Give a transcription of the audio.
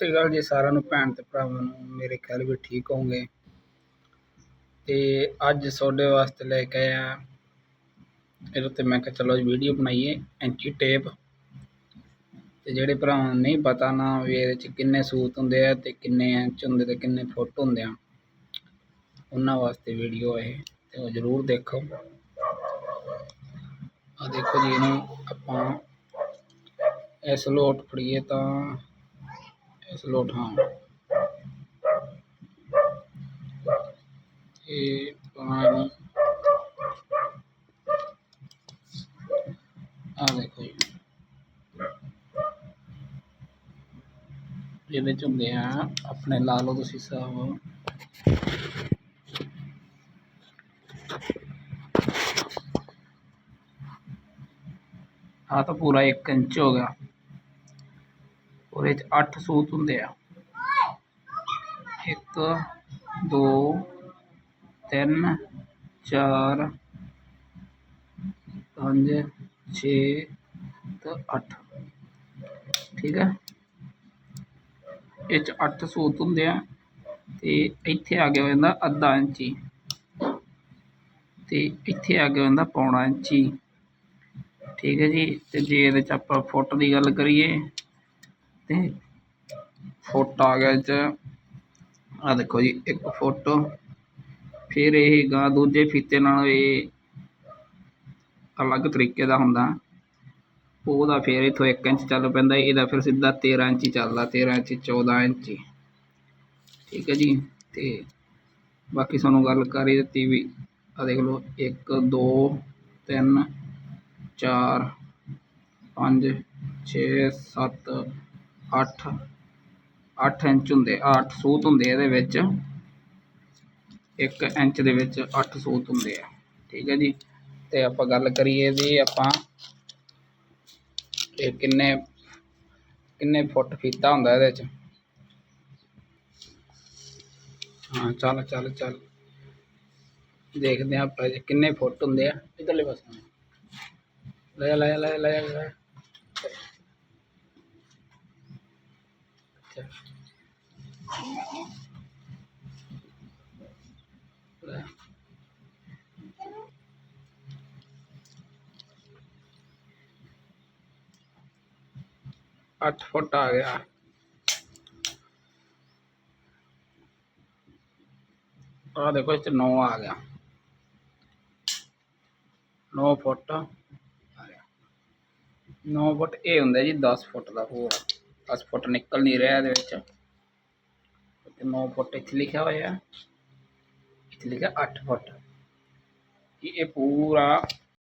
ਸ੍ਰੀ ਅਕਾਲ ਜੀ ਸਾਰਿਆਂ ਨੂੰ, ਭੈਣ ਤੇ ਭਰਾਵਾਂ ਨੂੰ, ਮੇਰੇ ਖਿਆਲ ਵੀ ਠੀਕ ਹੋਵੋਗੇ। ਤੇ ਅੱਜ ਤੁਹਾਡੇ ਵਾਸਤੇ ਲੈ ਕੇ ਆਇਆ, ਇਹਦੇ ਉੱਤੇ ਮੈਂ ਕਿਹਾ ਚਲੋ ਵੀਡੀਓ ਬਣਾਈਏ, ਐਂਟੀ ਟੇਪ। ਤੇ ਜਿਹੜੇ ਭਰਾਵਾਂ ਨੂੰ ਨਹੀਂ ਪਤਾ ਨਾ ਵੀ ਇਹਦੇ ਚ ਕਿੰਨੇ ਸੂਤ ਹੁੰਦੇ ਆ ਤੇ ਕਿੰਨੇ ਇੰਚ ਹੁੰਦੇ ਤੇ ਕਿੰਨੇ ਫੁੱਟ ਹੁੰਦੇ ਆ, ਉਹਨਾਂ ਵਾਸਤੇ ਵੀਡੀਓ ਇਹ, ਤੇ ਉਹ ਜ਼ਰੂਰ ਦੇਖੋ। ਆ ਦੇਖੋ ਜੀ ਇਹਨੂੰ ਆਪਾਂ, ਇਸ ਲੋਟ ਫੜੀਏ ਤਾਂ ਇਸ ਲੋਟ ਹਾਂ ਇਹ ਪਾਣੀ ਆ ਦੇਖੋ ਜੀ ਇਹਦੇ ਚ ਹੁੰਦੇ ਆ ਆਪਣੇ ਲਾ ਲਓ ਤੁਸੀਂ ਹਿਸਾਬ ਆ ਤਾਂ ਪੂਰਾ 1 ਇੰਚ ਹੋ ਗਿਆ ਉਹਦੇ ਚ 8 ਸੂਤ ਹੁੰਦੇ ਆ। 1 2 3 4 5 6 ਤੇ 8 ਠੀਕ ਹੈ ਇਹ ਚ 8 ਸੂਤ ਹੁੰਦੇ ਆ ਤੇ ਇੱਥੇ ਆ ਗਿਆ ਹੋ ਜਾਂਦਾ ਅੱਧਾ ਇੰਚੀ। ਤੇ ਇੱਥੇ ਆ ਗਿਆ ਹੋ ਜਾਂਦਾ ਪੌਣਾ ਇੰਚੀ। ਠੀਕ ਹੈ ਜੀ? ਤੇ ਜੇ ਇਹਦੇ ਚ ਆਪਾਂ ਫੁੱਟ ਦੀ ਗੱਲ ਕਰੀਏ ਤੇ ਫੁੱਟ ਆ ਗਿਆ ਇਹ ਚ। ਆ ਦੇਖੋ ਜੀ, ਇੱਕ ਫੁੱਟ। ਫਿਰ ਇਹ ਗਾ ਦੂਜੇ ਫੀਤੇ ਨਾਲ ਇਹ ਅਲੱਗ ਤਰੀਕੇ ਦਾ ਹੁੰਦਾ। ਉਹਦਾ ਫਿਰ ਇਥੋਂ 1 ਇੰਚ ਚੱਲ ਪੈਂਦਾ, ਇਹਦਾ ਫਿਰ ਸਿੱਧਾ 13 ਇੰਚ ਚੱਲਦਾ 13 ਇੰਚ 14 ਇੰਚ ਠੀਕ ਹੈ ਜੀ, ਤੇ ਬਾਕੀ ਸਾਨੂੰ ਗੱਲ ਕਰੀ ਦਿੱਤੀ ਵੀ ਆ ਦੇਖ ਲਓ 1 2 3 4 5 6 7 8 8 ਇੰਚ ਹੁੰਦੇ 8 ਸੂਤ ਹੁੰਦੇ ਇਹਦੇ ਵਿੱਚ। 1 ਇੰਚ ਦੇ ਵਿੱਚ 8 ਸੂਤ ਹੁੰਦੇ ਆ। ਠੀਕ ਹੈ ਜੀ? ਤੇ ਆਪਾਂ ਗੱਲ ਕਰੀਏ ਵੀ ਆਪਾਂ ਇਹ ਕਿੰਨੇ ਕਿੰਨੇ ਫੁੱਟ ਫੀਤਾ ਹੁੰਦਾ ਇਹਦੇ ਵਿੱਚ? ਹਾਂ, ਚੱਲ ਚੱਲ ਚੱਲ। ਦੇਖਦੇ ਆ ਆਪਾਂ ਇਹ ਕਿੰਨੇ ਫੁੱਟ ਹੁੰਦੇ ਆ। ਇਧਰਲੇ ਪਾਸੇ। ਲੈ ਲੈ ਲੈ ਲੈ। ਅੱਛਾ ਅੱਠ ਫੁੱਟ ਆ ਗਿਆ। ਆ ਦੇਖੋ, ਇਸ ਚ 9 ਆ ਗਿਆ। 9 ਫੁੱਟ ਆ ਗਿਆ। 9 ਫੁੱਟ ਇਹ ਹੁੰਦਾ ਜੀ 10 ਫੁੱਟ ਦਾ ਹੋਰ। 10 ਫੁੱਟ ਨਿਕਲ ਨਹੀਂ ਰਿਹਾ ਇਹਦੇ ਵਿੱਚ। ਤੇ 9 ਫੁੱਟ ਇੱਥੇ ਲਿਖਿਆ ਹੋਇਆ। ਇੱਥੇ ਲਿਖਿਆ 8 ਫੁੱਟ। ਕਿ ਇਹ ਪੂਰਾ